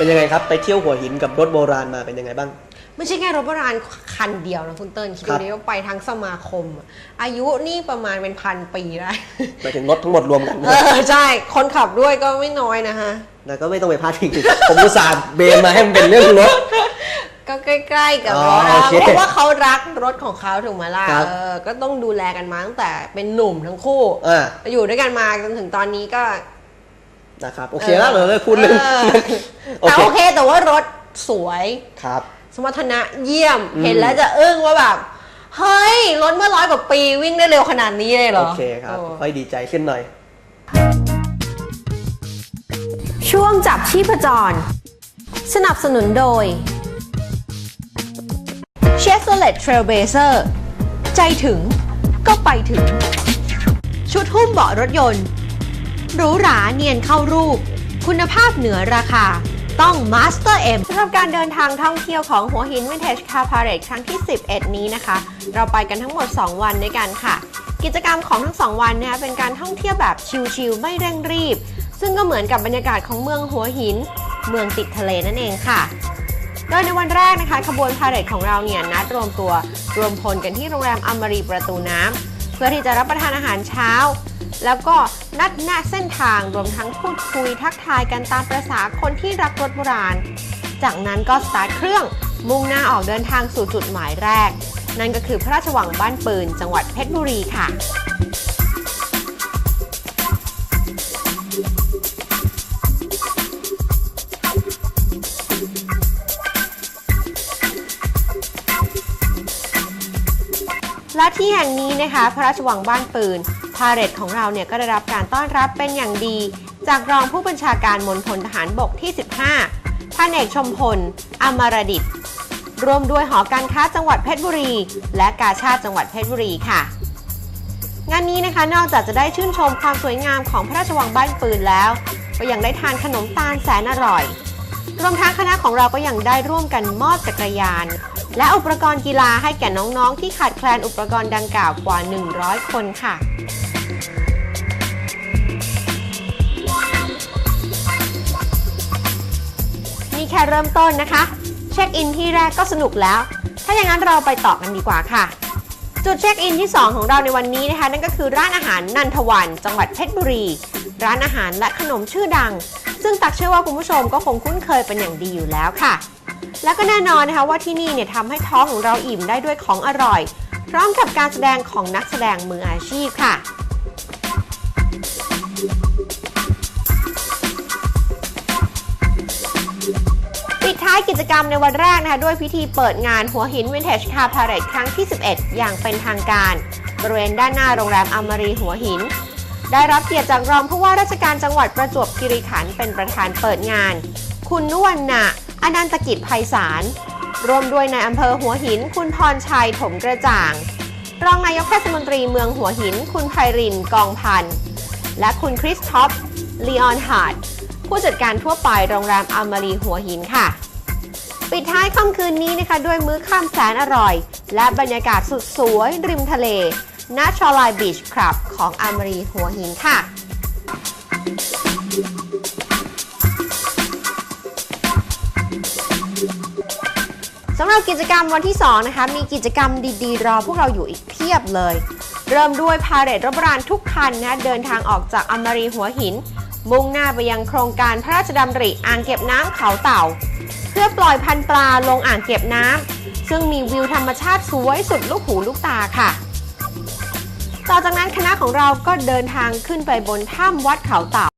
เป็นยังไงครับ ไปเที่ยวหัวหินกับรถโบราณมาเป็นยังไงบ้าง ไม่ใช่แค่รถโบราณคันเดียวนะคุณเติ้ลคิดครัดูบดิว่าไปทั้งสมาคมอะอายุนี่ประมาณเป็นพันปีได้หมายถึงรถทั้งหมดรวมกันเออใช่ คนขับด้วยก็ไม่น้อยนะฮะแล้วก็ไม่ต้องไปพลาดพิงผมอุตส่าห์เบนมาให้มันเป็นเรื่องรถก็ใกล้ๆกับอ๋รอถโอนะเคเพราะว่าเขารักรถของเขาถูกไหมล่ะครับเออก็ต้องดูแลกันมาตั้งแต่เป็นหนุ่มทั้งคู่อ่าอยู่ด้วยกันมาจนถึงตอนนี้ก็ นะครับ โอเคแล้วเราเลิกพูดเรื่องเออโอแต่เคโอเคแต่ว่ารถสวยครับ สมรรถนะเยี่ยมอืมเห็นแล้วจะอึ้งว่าแบบเฮ้ยรถเมื่อร้อยกว่าปีวิ่งได้เร็วขนาดนี้เลยเหรอ โอเคครับโอ้ค่อยดีใจขึ้นหน่อย ช่วงจับชีพจร สนับสนุนโดย Chevrolet Trailblazer ใจถึงก็ไปถึง ชุดหุ้มเบาะรถยนต์ หรูหราเนียนเข้ารูป คุณภาพเหนือราคา ต้อง Master M สำหรับการเดินทางท่องเที่ยวของหัวหิน Vintage Car Parade ครั้งที่ 11 นี้นะคะ เราไปกันทั้งหมด 2 วันด้วยกันค่ะ กิจกรรมของทั้ง 2 วันนะคะเป็นการท่องเที่ยวแบบชิลๆไม่เร่งรีบ ซึ่งก็เหมือนกับบรรยากาศของเมืองหัวหิน เมืองติดทะเลนั่นเองค่ะโดยในวันแรกนะคะขบวนพาเหรดของเราเนี่ยนัดรวมตัวรวมพลกันที่โรงแรมอมรีประตูน้ำเพื่อที่จะรับประทานอาหารเช้า แล้วก็นัดแนะเส้นทางรวมทั้งพูดคุยทักทายกันตามประษาคนที่รักรถโบราณ จากนั้นก็สตาร์ทเครื่องมุ่งหน้าออกเดินทางสู่จุดหมายแรก นั่นก็คือพระราชวังบ้านปืน จังหวัดเพชรบุรีค่ะและที่แห่งนี้นะคะ พระราชวังบ้านปืน พาเหรดของเราเนี่ยก็ได้รับการต้อนรับเป็นอย่างดี จากรองผู้บัญชาการมณฑลทหารบกที่ 15พันเอกชมพล อมรดิตรวมด้วยหอการค้าจังหวัดเพชรบุรี และกาชาติจังหวัดเพชรบุรีค่ะ งานนี้นะคะนอกจากจะได้ชื่นชมความสวยงามของพระราชวังบ้านปืนแล้ว ก็ยังได้ทานขนมตาลแสนอร่อย รวมทั้งคณะของเราก็ยังได้ร่วมกันมอบจักรยาน และอุปกรณ์กีฬาให้แก่น้องๆ ที่ขาดแคลนอุปกรณ์ดังกล่าวกว่า 100 คนค่ะ ค่เริ่มต้นนะคะ เช็คอินที่แรกก็สนุกแล้ว ถ้าอย่างนั้นเราไปต่อกันดีกว่าค่ะ จุดเช็คอินที่ 2 ของเราในวันนี้นะคะ นั่นก็คือร้านอาหารนันทวัน จังหวัดเพชรบุรี ร้านอาหารและขนมชื่อดัง ซึ่งตักเชื่อว่าคุณผู้ชมก็คงคุ้นเคยเป็นอย่างดีอยู่แล้วค่ะ และก็แน่นอนนะคะว่าที่นี่เนี่ยทำให้ท้องของเราอิ่มได้ด้วยของอร่อย พร้อมกับการแสดงของนักแสดงมืออาชีพค่ะ ท้ายกิจกรรมในวันแรกนะคะด้วยพิธีเปิดงานหัวหิน Vintage Car Parade ครั้งที่ 11 อย่างเป็นทางการ บริเวณด้านหน้าโรงแรมอมรีหัวหิน ได้รับเกียรติจากรองผู้ว่าราชการจังหวัดประจวบคีรีขันธ์เป็นประธานเปิดงาน คุณนวันนาอนันตกิจไพศาลรวมด้วยในายอำเภอหัวหิน คุณพรชัยถมกระจ่าง รองนายกเทศมนตรีเมืองหัวหิน คุณไพรินกองพันธ์และคุณคริสท็อปลีออนฮาร์ดผู้จัดการทั่วไปโรงแรมอมรีหัวหินค่ะ ปิดท้ายค่ำคืนนี้นะคะ ด้วยมื้อค่ำแสนอร่อย และบรรยากาศสุดสวยริมทะเลณชอลายบีชคลับของอมรีหัวหินค่ะสำหรับกิจกรรมวันที่ 2 นะคะ มีกิจกรรมดีๆ รอพวกเราอยู่อีกเพียบเลย เริ่มด้วยพาเหรดรถโบราณทุกคันนะเดินทางออกจากอมรีหัวหิน มุ่งหน้าไปยังโครงการพระราชดำริอ่างเก็บน้ำเขาเต่า เพื่อปล่อยพันปลาลงอ่างเก็บน้ำซึ่งมีวิวธรรมชาติสวยสุดลูกหูลูกตาค่ะ ต่อจากนั้นคณะของเราก็เดินทางขึ้นไปบนถ้ำวัดเขาเต่า